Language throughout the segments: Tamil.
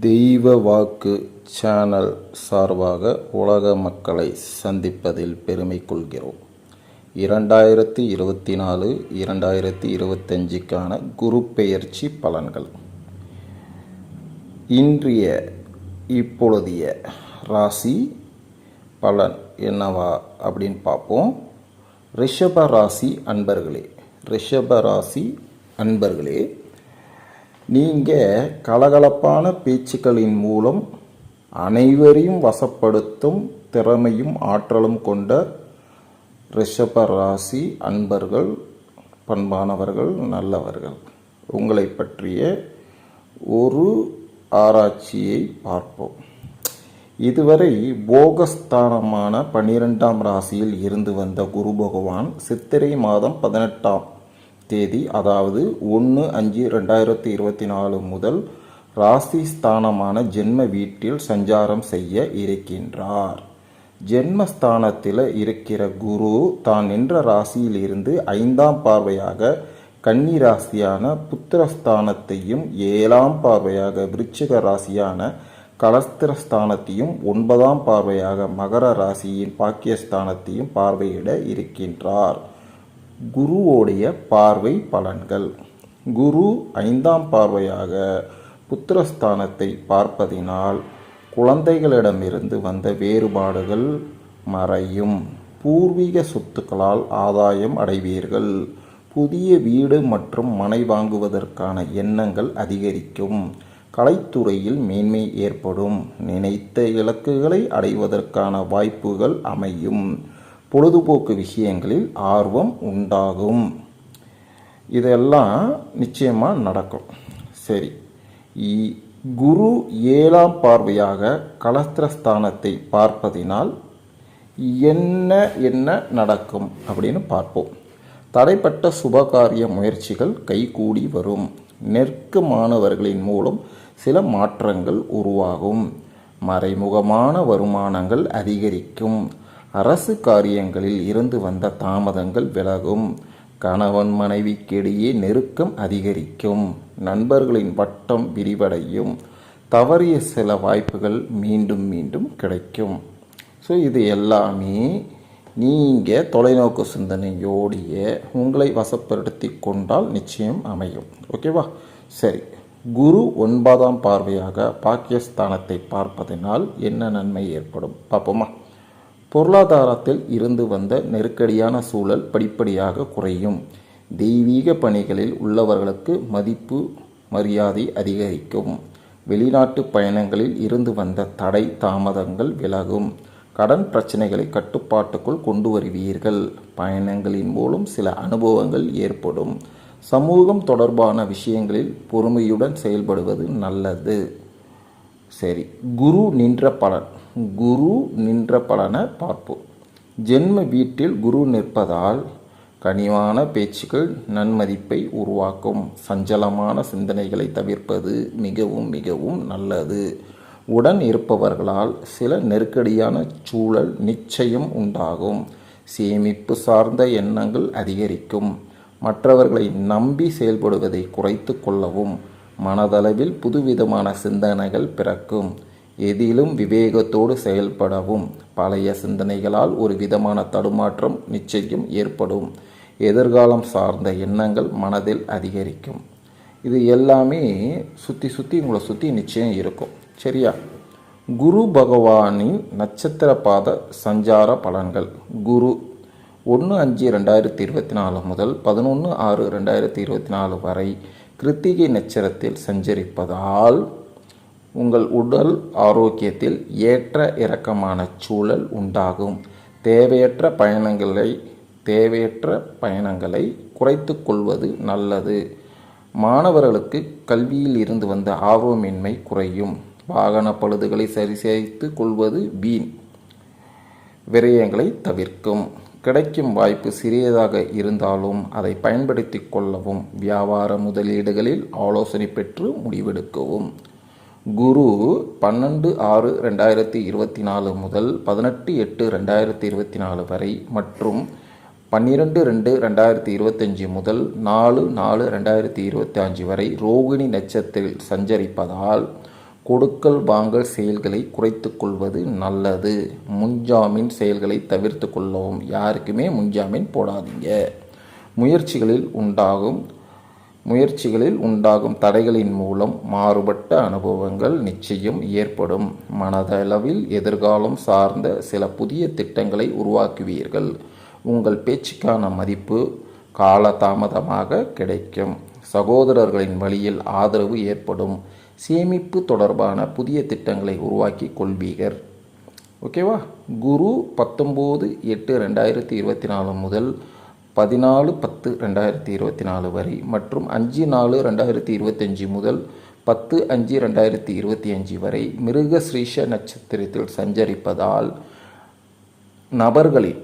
தெய்வ வாக்கு சேனல் சார்பாக உலக மக்களை சந்திப்பதில் பெருமை கொள்கிறோம். இரண்டாயிரத்தி இருபத்தி நாலு இரண்டாயிரத்தி இருபத்தஞ்சுக்கான குரு பெயர்ச்சி பலன்கள். இன்றைய இப்பொழுதைய ராசி பலன் என்னவா அப்படின்னு பார்ப்போம். ரிஷப ராசி அன்பர்களே ரிஷப ராசி அன்பர்களே நீங்கள் கலகலப்பான பேச்சுக்களின் மூலம் அனைவரையும் வசப்படுத்தும் திறமையும் ஆற்றலும் கொண்ட ரிஷப ராசி அன்பர்கள் பண்பானவர்கள் நல்லவர்கள். உங்களை பற்றிய ஒரு ஆராய்ச்சியை பார்ப்போம். இதுவரை போகஸ்தானமான பன்னிரெண்டாம் ராசியில் இருந்து வந்த குரு பகவான் சித்திரை மாதம் பதினெட்டாம் தேதி அதாவது ஒன்று அஞ்சு ரெண்டாயிரத்தி இருபத்தி நாலு முதல் ராசி ஸ்தானமான ஜென்ம வீட்டில் சஞ்சாரம் செய்ய இருக்கின்றார். ஜென்மஸ்தானத்தில் இருக்கிற குரு தான் நின்ற ராசியிலிருந்து ஐந்தாம் பார்வையாக கன்னி ராசியான புத்திரஸ்தானத்தையும் ஏழாம் பார்வையாக விருச்சிக ராசியான கலஸ்திரஸ்தானத்தையும் ஒன்பதாம் பார்வையாக மகர ராசியின் பாக்கியஸ்தானத்தையும் பார்வையிட இருக்கின்றார். குருவோடைய பார்வை பலன்கள். குரு ஐந்தாம் பார்வையாக புத்திரஸ்தானத்தை பார்ப்பதினால் குழந்தைகளிடமிருந்து வந்த வேறுபாடுகள் மறையும். பூர்வீக சொத்துக்களால் ஆதாயம் அடைவீர்கள். புதிய வீடு மற்றும் மனை வாங்குவதற்கான எண்ணங்கள் அதிகரிக்கும். கலைத்துறையில் மேன்மை ஏற்படும். நினைத்த இலக்குகளை அடைவதற்கான வாய்ப்புகள் அமையும். பொழுதுபோக்கு விஷயங்களில் ஆர்வம் உண்டாகும். இதெல்லாம் நிச்சயமாக நடக்கும். சரி. இ- குரு ஏழாம் பார்வையாக கலஸ்திரஸ்தானத்தை பார்ப்பதினால் என்ன என்ன நடக்கும் அப்படின்னு பார்ப்போம். தடைப்பட்ட சுபகாரிய முயற்சிகள் கைகூடி வரும். நெருக்கமானவர்களின் மூலம் சில மாற்றங்கள் உருவாகும். மறைமுகமான வருமானங்கள் அதிகரிக்கும். அரசு காரியங்களில் இருந்து வந்த தாமதங்கள் விலகும். கணவன் மனைவிக்கிடையே நெருக்கம் அதிகரிக்கும். நண்பர்களின் வட்டம் விரிவடையும். தவறிய சில வாய்ப்புகள் மீண்டும் மீண்டும் கிடைக்கும். ஸோ இது எல்லாமே நீங்கள் தொலைநோக்கு சிந்தனையோடைய உங்களை வசப்படுத்தி கொண்டால் நிச்சயம் அமையும். ஓகேவா சரி. குரு ஒன்பதாம் பார்வையாக பாக்கியஸ்தானத்தை பார்ப்பதனால் என்ன நன்மை ஏற்படும்? பார்ப்போமா? பொருளாதாரத்தில் இருந்து வந்த நெருக்கடியான சூழல் படிப்படியாக குறையும். தெய்வீக பணிகளில் உள்ளவர்களுக்கு மதிப்பு மரியாதை அதிகரிக்கும். வெளிநாட்டு பயணங்களில் இருந்து வந்த தடை தாமதங்கள் விலகும். கடன் பிரச்சனைகளை கட்டுப்பாட்டுக்குள் கொண்டு வருவீர்கள். பயணங்களின் மூலம் சில அனுபவங்கள் ஏற்படும். சமூகம் தொடர்பான விஷயங்களில் பொறுமையுடன் செயல்படுவது நல்லது. சரி குரு நின்ற பலன். குரு நின்ற பலனை பார்ப்போம். ஜென்ம வீட்டில் குரு நிற்பதால் கனிவான பேச்சுக்கள் நன்மதிப்பை உருவாக்கும். சஞ்சலமான சிந்தனைகளை தவிர்ப்பது மிகவும் மிகவும் நல்லது. உடன் இருப்பவர்களால் சில நெருக்கடியான சூழல் நிச்சயம் உண்டாகும். சேமிப்பு சார்ந்த எண்ணங்கள் அதிகரிக்கும். மற்றவர்களை நம்பி செயல்படுவதை குறைத்து கொள்ளவும். மனதளவில் புதுவிதமான சிந்தனைகள் பிறக்கும். எதிலும் விவேகத்தோடு செயல்படவும். பழைய சிந்தனைகளால் ஒரு விதமான தடுமாற்றம் நிச்சயம் ஏற்படும். எதிர்காலம் சார்ந்த எண்ணங்கள் மனதில் அதிகரிக்கும். இது எல்லாமே சுற்றி சுற்றி உங்களை சுற்றி நிச்சயம் இருக்கும். சரியா? குரு பகவானின் நட்சத்திர பாத சஞ்சார பலன்கள். குரு ஒன்று அஞ்சு ரெண்டாயிரத்தி இருபத்தி நாலு முதல் பதினொன்று ஆறு ரெண்டாயிரத்தி இருபத்தி நாலு வரை கிருத்திகை நட்சத்திரத்தில் சஞ்சரிப்பதால் உங்கள் உடல் ஆரோக்கியத்தில் ஏற்ற இறக்கமான சூழல் உண்டாகும். தேவையற்ற பயணங்களை தேவையற்ற பயணங்களை குறைத்து கொள்வது நல்லது. மாணவர்களுக்கு கல்வியில் இருந்து வந்த ஆர்வமின்மை குறையும். வாகன பழுதுகளை சரி செய்து கொள்வது வீண் விரயங்களை தவிர்க்கும். கிடைக்கும் வாய்ப்பு சிறியதாக இருந்தாலும் அதை பயன்படுத்தி கொள்ளவும் வியாபார முதலீடுகளில் ஆலோசனை பெற்று முடிவெடுக்கவும். குரு பன்னெண்டு ஆறு ரெண்டாயிரத்தி இருபத்தி நாலு முதல் பதினெட்டு எட்டு ரெண்டாயிரத்தி இருபத்தி நாலு வரை மற்றும் பன்னிரெண்டு ரெண்டு ரெண்டாயிரத்தி இருபத்தஞ்சி முதல் நாலு நாலு ரெண்டாயிரத்தி இருபத்தி அஞ்சு வரை ரோகிணி நட்சத்திரத்தில் சஞ்சரிப்பதால் கொடுக்கல் வாங்கல் செயல்களை குறைத்து கொள்வது நல்லது. முன்ஜாமீன் செயல்களை தவிர்த்து கொள்ளவும். யாருக்குமே முன்ஜாமீன் போடாதீங்க. முயற்சிகளில் உண்டாகும் முயற்சிகளில் உண்டாகும் தடைகளின் மூலம் மாறுபட்ட அனுபவங்கள் நிச்சயம் ஏற்படும். மனதளவில் எதிர்காலம் சார்ந்த சில புதிய திட்டங்களை உருவாக்குவீர்கள். உங்கள் பேச்சுக்கான மதிப்பு காலதாமதமாக கிடைக்கும். சகோதரர்களின் வழியில் ஆதரவு ஏற்படும். சேமிப்பு தொடர்பான புதிய திட்டங்களை உருவாக்கி கொள்வீர்கள். ஓகேவா? குரு பத்தொம்போது எட்டு ரெண்டாயிரத்தி இருபத்தி நாலு முதல் பதினாலு பத்து ரெண்டாயிரத்தி இருபத்தி நாலு வரை மற்றும் அஞ்சு நாலு ரெண்டாயிரத்தி இருபத்தஞ்சி முதல் பத்து அஞ்சு ரெண்டாயிரத்தி இருபத்தி அஞ்சு வரை மிருக ஸ்ரீஷ நட்சத்திரத்தில் சஞ்சரிப்பதால் நபர்களின்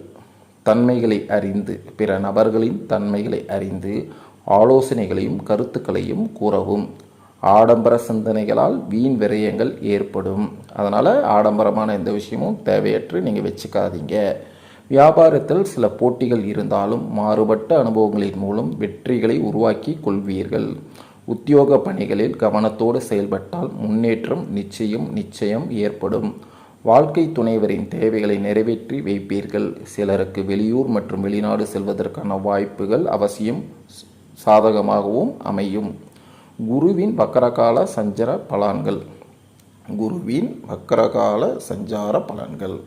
தன்மைகளை அறிந்து பிற நபர்களின் தன்மைகளை அறிந்து ஆலோசனைகளையும் கருத்துக்களையும் கூறவும். ஆடம்பர சிந்தனைகளால் வீண் விரயங்கள் ஏற்படும். அதனால் ஆடம்பரமான எந்த விஷயமும் தேவையற்று நீங்கள் வச்சுக்காதீங்க. வியாபாரத்தில் சில போட்டிகள் இருந்தாலும் மாறுபட்ட அனுபவங்களின் மூலம் வெற்றிகளை உருவாக்கி கொள்வீர்கள். உத்தியோக பணிகளில் கவனத்தோடு செயல்பட்டால் முன்னேற்றம் நிச்சயம் நிச்சயம் ஏற்படும். வாழ்க்கை துணைவரின் தேவைகளை நிறைவேற்றி வைப்பீர்கள். சிலருக்கு வெளியூர் மற்றும் வெளிநாடு செல்வதற்கான வாய்ப்புகள் அவசியம் சாதகமாகவும் அமையும். குருவின் வக்கரகால சஞ்சர பலன்கள். குருவின் வக்கரகால சஞ்சார பலன்கள்.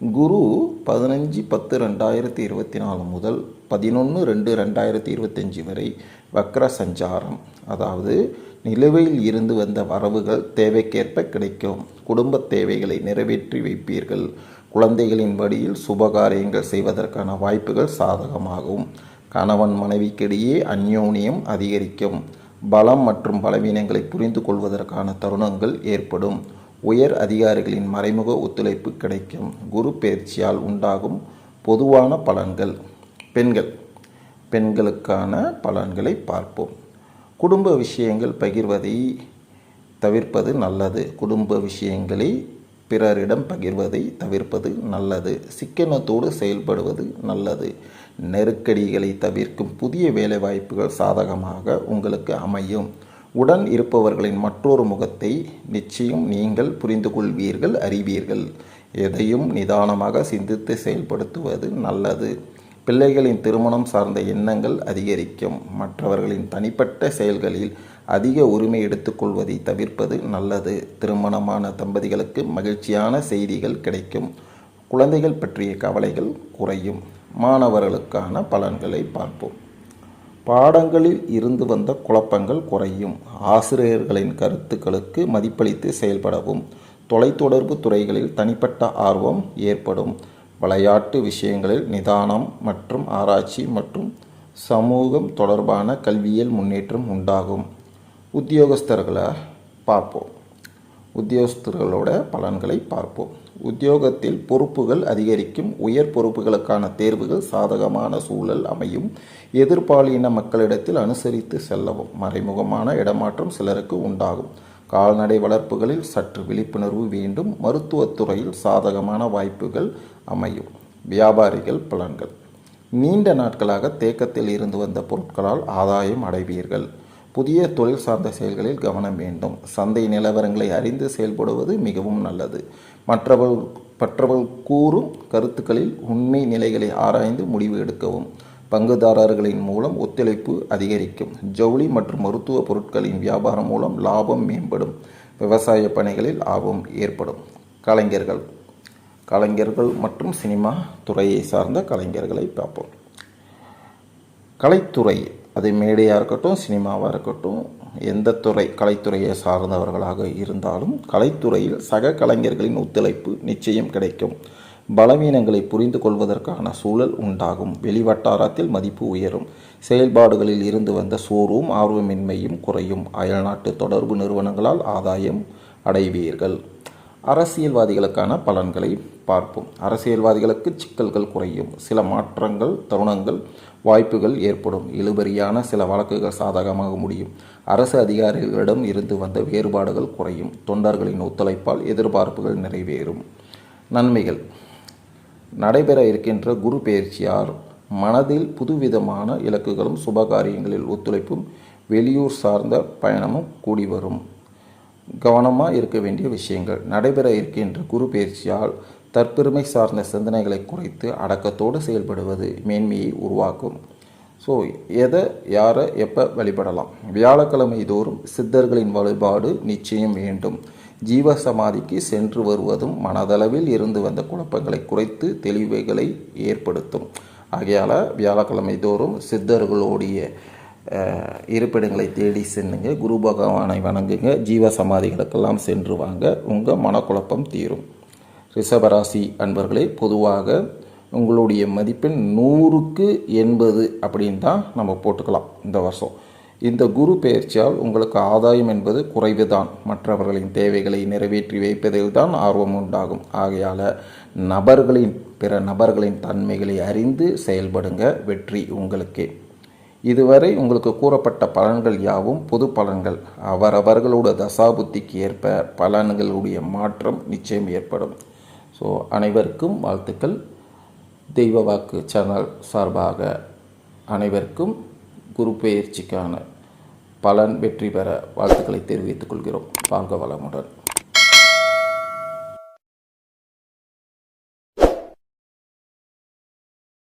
குரு பதினஞ்சு பத்து ரெண்டாயிரத்தி இருபத்தி நாலு முதல் பதினொன்று ரெண்டு ரெண்டாயிரத்தி இருபத்தஞ்சி வரை வக்ர சஞ்சாரம். அதாவது நிலுவையில் இருந்து வந்த வரவுகள் தேவைக்கேற்ப கிடைக்கும். குடும்ப தேவைகளை நிறைவேற்றி வைப்பீர்கள். குழந்தைகளின் வழியில் சுபகாரியங்கள் செய்வதற்கான வாய்ப்புகள் சாதகமாகும். கணவன் மனைவிக்கிடையே அந்யோன்யம் அதிகரிக்கும். பலம் மற்றும் பலவீனங்களை புரிந்து கொள்வதற்கான தருணங்கள் ஏற்படும். உயர் அதிகாரிகளின் மறைமுக ஒத்துழைப்பு கிடைக்கும். குரு பயிற்சியால் உண்டாகும் பொதுவான பலன்கள். பெண்கள். பெண்களுக்கான பலன்களை பார்ப்போம். குடும்ப விஷயங்கள் பகிர்வதை தவிர்ப்பது நல்லது. குடும்ப விஷயங்களை பிறரிடம் பகிர்வதை தவிர்ப்பது நல்லது. சிக்கனத்தோடு செயல்படுவது நல்லது. நெருக்கடிகளை தவிர்க்கும் புதிய வேலைவாய்ப்புகள் சாதகமாக உங்களுக்கு அமையும். உடன் இருப்பவர்களின் மற்றொரு முகத்தை நிச்சயம் நீங்கள் புரிந்து கொள்வீர்கள் அறிவீர்கள். எதையும் நிதானமாக சிந்தித்து செயல்படுத்துவது நல்லது. பிள்ளைகளின் திருமணம் சார்ந்த எண்ணங்கள் அதிகரிக்கும். மற்றவர்களின் தனிப்பட்ட செயல்களில் அதிக உரிமை எடுத்துக்கொள்வதை தவிர்ப்பது நல்லது. திருமணமான தம்பதிகளுக்கு மகிழ்ச்சியான செய்திகள் கிடைக்கும். குழந்தைகள் பற்றிய கவலைகள் குறையும். மாணவர்களுக்கான பலன்களை பார்ப்போம். பாடங்களில் இருந்து வந்த குழப்பங்கள் குறையும். ஆசிரியர்களின் கருத்துக்களுக்கு மதிப்பளித்து செயல்படவும் தொலைத்தொடர்பு துறைகளில் தனிப்பட்ட ஆர்வம் ஏற்படும். விளையாட்டு விஷயங்களில் நிதானம் மற்றும் ஆராய்ச்சி மற்றும் சமூகம் தொடர்பான கல்வியல் முன்னேற்றம் உண்டாகும். உத்தியோகஸ்தர்களை பார்ப்போம். உத்தியோகஸ்தர்களோட பலன்களை பார்ப்போம். உத்தியோகத்தில் பொறுப்புகள் அதிகரிக்கும். உயர் பொறுப்புகளுக்கான தேர்வுகள் சாதகமான சூழல் அமையும். எதிர்பாலின மக்களிடத்தில் அனுசரித்து செல்லவும். மறைமுகமான இடமாற்றம் சிலருக்கு உண்டாகும். கால்நடை வளர்ப்புகளில் சற்று விழிப்புணர்வு வேண்டும். மருத்துவத்துறையில் சாதகமான வாய்ப்புகள் அமையும். வியாபாரிகள் பலன்கள். நீண்ட நாட்களாக தேக்கத்தில் இருந்து வந்த பொருட்களால் ஆதாயம் அடைவீர்கள். புதிய தொழில் சார்ந்த செயல்களில் கவனம் வேண்டும். சந்தை நிலவரங்களை அறிந்து செயல்படுவது மிகவும் நல்லது. மற்றவர்கள் மற்றவர்கள் கூறும் கருத்துக்களில் உண்மை நிலைகளை ஆராய்ந்து முடிவு எடுக்கவும். பங்குதாரர்களின் மூலம் ஒத்துழைப்பு அதிகரிக்கும். ஜவுளி மற்றும் மருத்துவ பொருட்களின் வியாபாரம் மூலம் லாபம் மேம்படும். விவசாய பணிகளில் ஆபம் ஏற்படும். கலைஞர்கள் கலைஞர்கள் மற்றும் சினிமா துறையை சார்ந்த கலைஞர்களை பார்ப்போம். கலைத்துறை அது மேடையாக இருக்கட்டும் சினிமாவாக இருக்கட்டும் எந்த துறை கலைத்துறையை சார்ந்தவர்களாக இருந்தாலும் கலைத்துறையில் சக கலைஞர்களின் ஒத்துழைப்பு நிச்சயம் கிடைக்கும். பலவீனங்களை புரிந்து கொள்வதற்கான சூழல் உண்டாகும். வெளிவட்டாரத்தில் மதிப்பு உயரும். செயல்பாடுகளில் இருந்து வந்த சோர்வும் ஆர்வமின்மையும் குறையும். அயல்நாட்டு தொடர்பு நிறுவனங்களால் ஆதாயம் அடைவீர்கள். அரசியல்வாதிகளுக்கான பலன்களை பார்ப்போம். அரசியல்வாதிகளுக்கு சிக்கல்கள் குறையும். சில மாற்றங்கள் தருணங்கள் வாய்ப்புகள் ஏற்படும். இழுபறியான சில வழக்குகள் சாதகமாக முடியும். அரசு அதிகாரிகளிடம் இருந்து வந்த வேறுபாடுகள் குறையும். தொண்டர்களின் ஒத்துழைப்பால் எதிர்பார்ப்புகள் நிறைவேறும். நன்மைகள். நடைபெற இருக்கின்ற குரு பயிற்சியார் மனதில் புதுவிதமான இலக்குகளும் சுபகாரியங்களில் ஒத்துழைப்பும் வெளியூர் சார்ந்த பயணமும் கூடி வரும். கவனமாக இருக்க வேண்டிய விஷயங்கள். நடைபெற இருக்கின்ற குரு பயிற்சியால் தற்பெருமை சார்ந்த சிந்தனைகளை குறைத்து அடக்கத்தோடு செயல்படுவது மேன்மையை உருவாக்கும். ஸோ எதை யாரை எப்போ வழிபடலாம்? வியாழக்கிழமை தோறும் சித்தர்களின் வழிபாடு நிச்சயம் வேண்டும். ஜீவ சமாதிக்கு சென்று வருவதும் மனதளவில் இருந்து வந்த குழப்பங்களை குறைத்து தெளிவுகளை ஏற்படுத்தும். ஆகையால் வியாழக்கிழமை தோறும் சித்தர்களுடைய இருப்பிடங்களை தேடி சென்றுங்க குரு பகவானை வணங்குங்க. ஜீவ சமாதிகளுக்கெல்லாம் சென்று வாங்க. உங்கள் மனக்குழப்பம் தீரும். ரிஷபராசி அன்பர்களே பொதுவாக உங்களுடைய மதிப்பெண் நூறுக்கு எண்பது அப்படின்னு தான் நம்ம போட்டுக்கலாம் இந்த வருஷம். இந்த குரு பெயர்ச்சியால் உங்களுக்கு ஆதாயம் என்பது குறைவு தான் மற்றவர்களின் தேவைகளை நிறைவேற்றி வைப்பதில் தான் ஆர்வம் உண்டாகும். ஆகையால் நபர்களின் பிற நபர்களின் தன்மைகளை அறிந்து செயல்படுங்க. வெற்றி உங்களுக்கே. இதுவரை உங்களுக்கு கூறப்பட்ட பலன்கள் யாவும் பொது பலன்கள். அவரவர்களோட தசாபுத்திக்கு ஏற்ப பலன்களுடைய மாற்றம் நிச்சயம் ஏற்படும். ஸோ அனைவருக்கும் வாழ்த்துக்கள். தெய்வ வாக்கு சேனல் சார்பாக அனைவருக்கும் குரு பயிற்சிக்கான பலன் வெற்றி பெற வாழ்த்துக்களை தெரிவித்துக் கொள்கிறோம். வாங்க வளமுடன்.